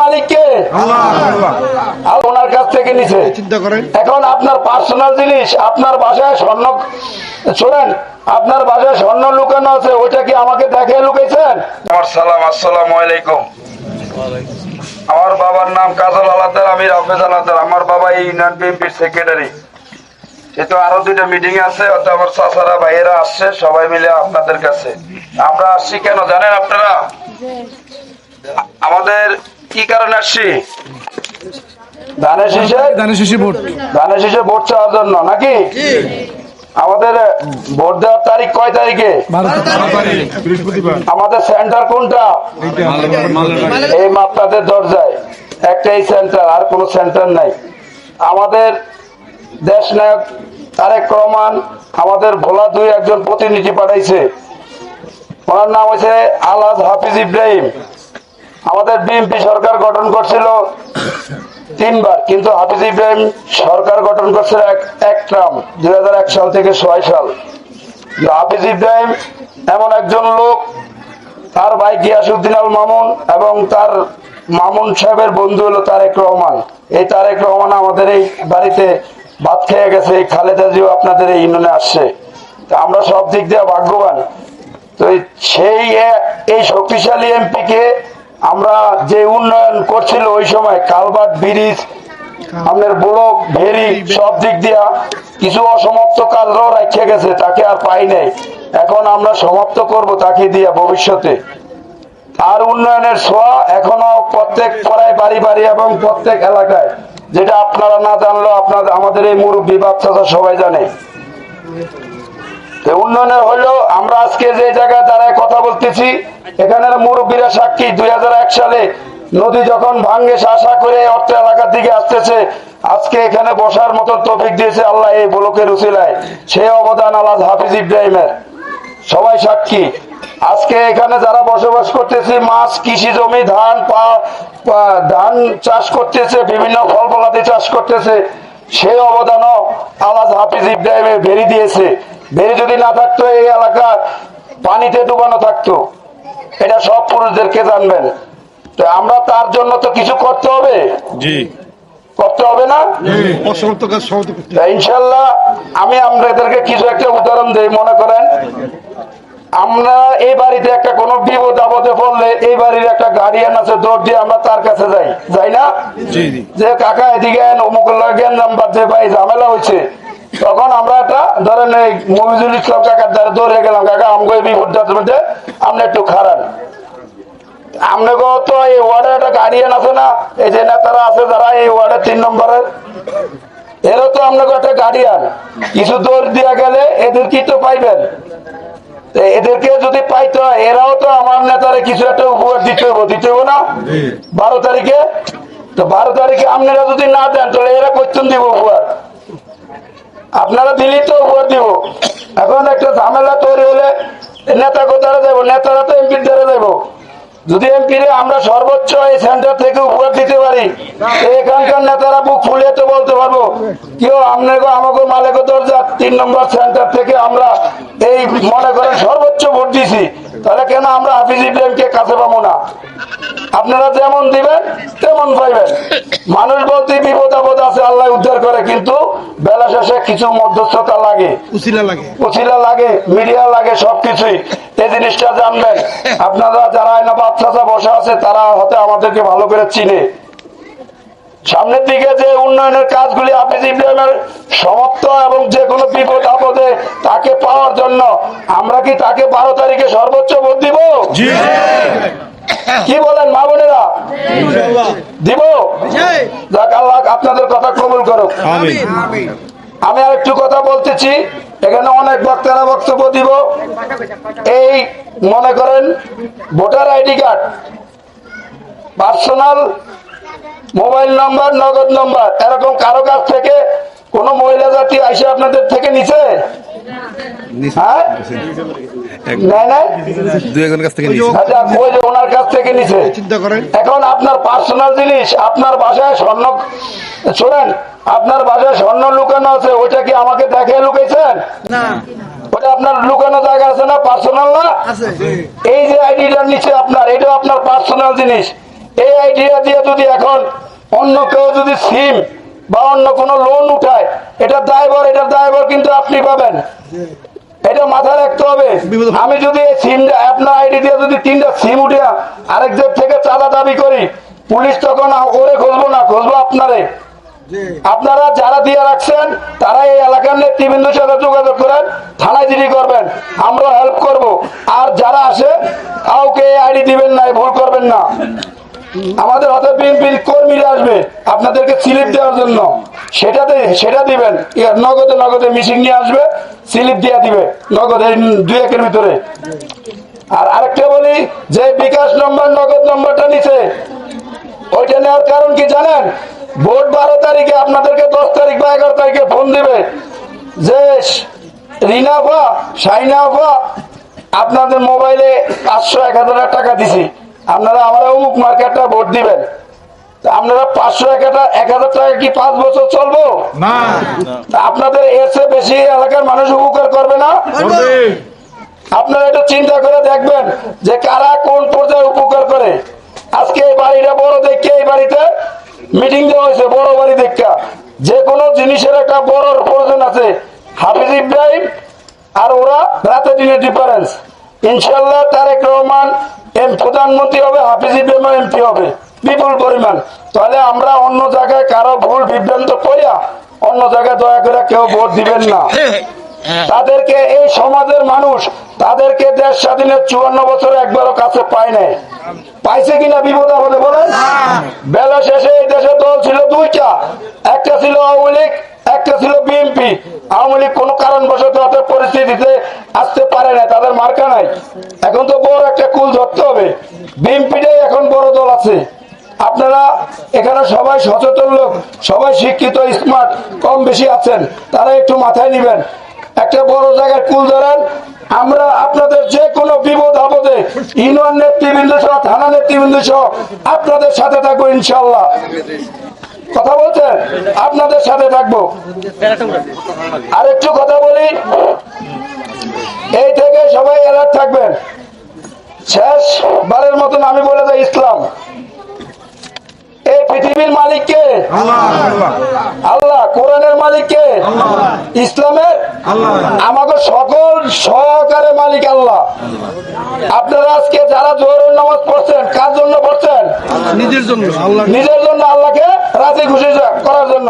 মালিককে ওনার কাছ থেকে নিছে। এখন আপনার পার্সোনাল জিনিস আপনার বাসায় স্বর্ণ শোনেন আপনার বাসায় স্বর্ণ লুকানো আছে ওইটা কি আমাকে দেখে লুকাইছেন? আমার সালাম আসসালামু আলাইকুম। আমার বাবার নাম কাজল আলাদার আমি রাফেজ আলাদার। আমার বাবা এই ইউনিয়ন বিএনপির সেক্রেটারি যেহেতু আরও দুইটা মিটিং আছে অত আমার চাচারা ভাইয়েরা আসছে সবাই মিলে আপনাদের কাছে। আমরা আসছি কেন জানেন আপনারা? আমাদের কি কারণে আসছি? ধানের শীষে? ধানের ভোট। ধানের শীষে ভোট চাওয়ার জন্য নাকি? আমাদের ভোট দেওয়ার তারিখ কয় তারিখে? আমাদের সেন্টার কোনটা? এই মাপটাদের দরজায়। একটাই সেন্টার আর কোনো সেন্টার নাই। আমাদের দেশ নায়ক তারেক রহমান আমাদের ভোলা দুই একজন প্রতিনিধি পাঠাইছে। ওনার নাম হয়েছে আলাদ হাফিজ ইব্রাহিম। আমাদের বিএনপি সরকার গঠন করছিল তিনবার, কিন্তু হাফিজ ইব্রাহিম সরকার গঠন করছিল এক ট্রাম দু হাজার এক সাল থেকে ছয় সাল। হাফিজ ইব্রাহিম এমন একজন লোক, তার ভাই গিয়াসুদ্দিন আল মামুন এবং তার মামুন সাহেবের বন্ধু হলো তারেক রহমান। এই তারেক রহমান আমাদের এই বাড়িতে ভাত খেয়ে গেছে, এই খালেদা জিও আপনাদের এই ইউনিয়নে আসছে। তা আমরা সব দিক দিয়ে ভাগ্যবান। তো সেই এই শক্তিশালী এমপি কে আমরা যে উন্নয়ন করছিল ওই সময় কালবাট ব্রিজ, আপনার ব্লক, ভেরি, সব দিক দিয়া কিছু অসমাপ্ত কাজরাও রেখে গেছে, তাকে আর পাই নাই। এখন আমরা সমাপ্ত করব তাকে দিয়া ভবিষ্যতে। আর উন্নয়নের ছোঁয়া এখনও প্রত্যেক পাড়ায়, বাড়ি বাড়ি এবং প্রত্যেক এলাকায়। যেটা আপনারা না জানলেও আপনার আমাদের এই মুরব্বী বাচ্চারা সবাই জানে। উন্নয়নের হলো আমরা আজকে যে জায়গায় দাঁড়ায় কথা বলতেছি, এখানের মুরব্বীরা সাক্ষী। দুই হাজার এক সালে নদী যখন ভাঙ্গে আশা করে অর্থ এলাকার দিকে আসতেছে, আজকে এখানে বসার মতো তফিক দিয়েছে আল্লাহ এই বলকের উচিলায় সেই অবদান আলাদ হাফিজ ইব্রাহিমের। সবাই সাক্ষী। আজকে এখানে যারা বসবাস করতেছে, মাছ, কৃষি জমি, ধান, পা ধান চাষ করতেছে, বিভিন্ন ফল ফলাদি চাষ করতেছে সেই অবদানও আলাদ হাফিজ ইব্রাহিমে বেরিয়ে দিয়েছে। বেরি যদি না থাকতো এই এলাকা পানিতে ডুবানো থাকতো এটা সব পুরুষদেরকে জানবেন। তো আমরা তার জন্য তো কিছু করতে হবে? জি। করতে হবে না? ইনশাল্লাহ আমি আপনাদেরকে কিছু একটা উদাহরণ দেই মনে করেন। আমরা এই বাড়িতে একটা কোনো বিপদ আপদে পড়লে এই বাড়ির একটা গার্ডিয়ান আছে দৌড় দিয়ে আমরা তার কাছে যাই। যাই না? যে কাকা এদিকে অমুক লাগেন নাম্বার যে ভাই ঝামেলা হয়েছে। তখন আমরা একটা ধরেন এই মফিজুল ইসলাম কাকার দ্বারা দৌড়ে গেলাম কাকা আমাকে এই মধ্যে আপনি একটু খারাপ আপনাকে তো এই ওয়ার্ডে একটা গার্ডিয়ান আছে না এই যে নেতারা আছে যারা এই ওয়ার্ডের তিন নম্বরের এরা তো আপনাকে একটা গার্ডিয়ান কিছু দৌড় দিয়া গেলে এদের কি তো পাইবেন। এদেরকে যদি পাইতো এরাও তো আমার নেতারে কিছু একটা উপহার দিতে হব দিতে হব না? বারো তারিখে? তো বারো তারিখে আপনারা যদি না দেন তাহলে এরা করতেন দিব উপহার। আপনারা দিলেই তো উপহার দিব। এখন একটা ঝামেলা তৈরি হলে নেতা কোথায় যাব? নেতারা তো এমপির দ্বারা যাব। যদি এমপি আমরা সর্বোচ্চ এই সেন্টার থেকে উপহার দিতে পারি এখানকার নেতারা বুক ফুলিয়ে তো বলতে পারব, কেউ আপনাকে আমাকে মালিক দরজা, তিন নম্বর সেন্টার থেকে আমরা এই মনে করেন সর্বোচ্চ ভোট দিছি তাহলে কেন আমরা হাফিজ ইব্রাহিমকে কাছে পাবো না? আপনারা যেমন দিবেন তেমন পাইবেন। মানুষ বলতে বিপদ আপদ আছে আল্লাহ উদ্ধার করে কিন্তু বেলা শেষে কিছু মধ্যস্থতা লাগে। উচিলা লাগে। উচিলা লাগে মিডিয়া লাগে সবকিছুই। এই জিনিসটা জানবেন। আপনারা যারা না বাচ্চা বসে আছে তারা হয়তো আমাদেরকে ভালো করে চিনে। সামনের দিকে যে উন্নয়নের কাজগুলি হাফিজ ইব্রাহিমের সমাপ্ত এবং যে কোনো বিপদ আপদে তাকে পাওয়ার জন্য আমরা কি তাকে বারো তারিখে সর্বোচ্চ ভোট দিব? কি বলেন মা বোনেরা? দিব? যাক আল্লাহ আপনাদের কথা কবুল করুক। আমি আর একটু কথা বলতেছি এখানে অনেক বক্তারা বক্তব্য দিব। এই মনে করেন voter ID card personal mobile number Nagad number এরকম কারও কাছ থেকে কোন মহিলা জাতি আইসে আপনাদের থেকে নিছে? আচ্ছা ওই যে ওনার কাছ থেকে নিছে। এখন আপনার পার্সোনাল জিনিস আপনার বাসায় স্বর্ণ শোনেন আপনার বাসায় স্বর্ণ লুকানো আছে ওইটা কি আমাকে দেখে লুকাইছেন? ওটা আপনার লুকানো জায়গা আছে না পার্সোনাল না? এই যে আইডিটার নিচে আপনার এটাও আপনার পার্সোনাল জিনিস। এই আইডিয়া দিয়ে যদি এখন অন্য কেউ যদি সিম বা অন্য কোনো লোন উঠায় এটা দায়বর এটা দায়বর কিন্তু আপনি পাবেন। এটা মাথায় রাখতে হবে। আমি যদি এই সিমটা আপনার আইডি দিয়ে যদি তিনটা সিম উঠিয়া আরেকদের থেকে চাঁদা দাবি করি পুলিশ তখন ওরে খুঁজবো না খুঁজবো আপনারে। আপনারা যারা দিয়ে রাখছেন তারা এই এলাকার নেতৃবৃন্দের সাথে যোগাযোগ করেন থানায় জিডি করবেন আমরা হেল্প করব। আর যারা আসে কাউকে আইডি দিবেন না ভুল করবেন না। আমাদের হাতে বিএনপির কর্মীরা আসবে আপনাদেরকে স্লিপ দেওয়ার জন্য। সেটাতে সেটা দিবেন। নগদে নগদে মিশিং নিয়ে আসবে স্লিপ দিয়ে দিবে, নগদে দুই একের ভিতরে। আর আরেকটা বলি, যে বিকাশ নম্বর, নগদ নম্বরটা নিছে, ওইটা নেওয়ার কারণ কি জানেন? ভোট বারো তারিখে আপনাদেরকে দশ তারিখ বা এগারো তারিখে ফোন দিবে, যে রিনাফা সাইনাফা আপনাদের মোবাইলে পাঁচশো, এক হাজার টাকা দিছি। আপনারা আমরা অমুক মার্কেটটা ভোট দিবেন। আপনারা পাঁচশো এক হাজার টাকা কি পাঁচ বছর চলবো? না। তা আপনাদের এর চেয়ে বেশি এলাকার মানুষ উপকার করবে না? আপনারা একটু চিন্তা করে দেখবেন যে কারা কোন পর্যায়ে উপকার করে। আজকে এই বাড়িটা বড় দেখে এই বাড়িতে মিটিং দেওয়া হয়েছে বড় বাড়ি দেখা। যে কোনো জিনিসের একটা বড় প্রয়োজন আছে। হাফিজ ইব্রাহিম আর ওরা রাতে দিনের ডিফারেন্স ইনশাল্লাহ তারেক রহমান এম প্রধানমন্ত্রী হবে হাফিজ ইব্রাহিম এমপি হবে। বিপুল পরিমাণ। তাহলে আমরা অন্য জায়গায় কারও ভুল বিভ্রান্ত করিয়া অন্য জায়গায় দয়া করে কেউ ভোট দিবেন না। তাদেরকে এই সমাজের মানুষ, তাদেরকে দেশ স্বাধীনের চুয়ান্ন বছর একবারও কাছে পায় নাই। পাইছে কিনা বিপদ আপদে বলেন? বেলা শেষে এই দেশে দল ছিল দুইটা। একটা ছিল আওয়ামী লীগ, একটা ছিল বিএনপি। আওয়ামী লীগ কোন কারণবশত তাদের পরিস্থিতিতে আসতে পারে না তাদের মার্কা নাই। এখন তো বড় একটা কুল ধরতে হবে। বিএনপিটাই এখন বড় দল আছে। আপনারা এখানে সবাই সচেতন লোক, সবাই শিক্ষিত স্মার্ট কম বেশি আছেন, তারা একটু মাথায় নিবেন। একটা বড় জায়গায় কুল ধরেন, আমরা আপনাদের যে কোনো বিপদ আপদে ইউনিয়ন নেতৃবৃন্দ সহ, থানা নেতৃবৃন্দ সহ আপনাদের সাথে থাকব ইনশাল্লাহ কথা বলছেন? আপনাদের সাথে থাকব। আর একটু কথা বলি। এই থেকে সবাই অ্যালার্ট থাকবেন। শেষ বারের মতন আমি বলে যাই ইসলাম। এই পৃথিবীর মালিককে? আল্লাহ। কোরআনের মালিককে? ইসলামের? আমাকে সকল সহকারে মালিক আল্লাহ। আপনারা আজকে যারা জোহরের নামাজ পড়ছেন কার জন্য পড়ছেন? নিজের জন্য নিজের জন্য আল্লাহকে রাজি খুশি করার জন্য।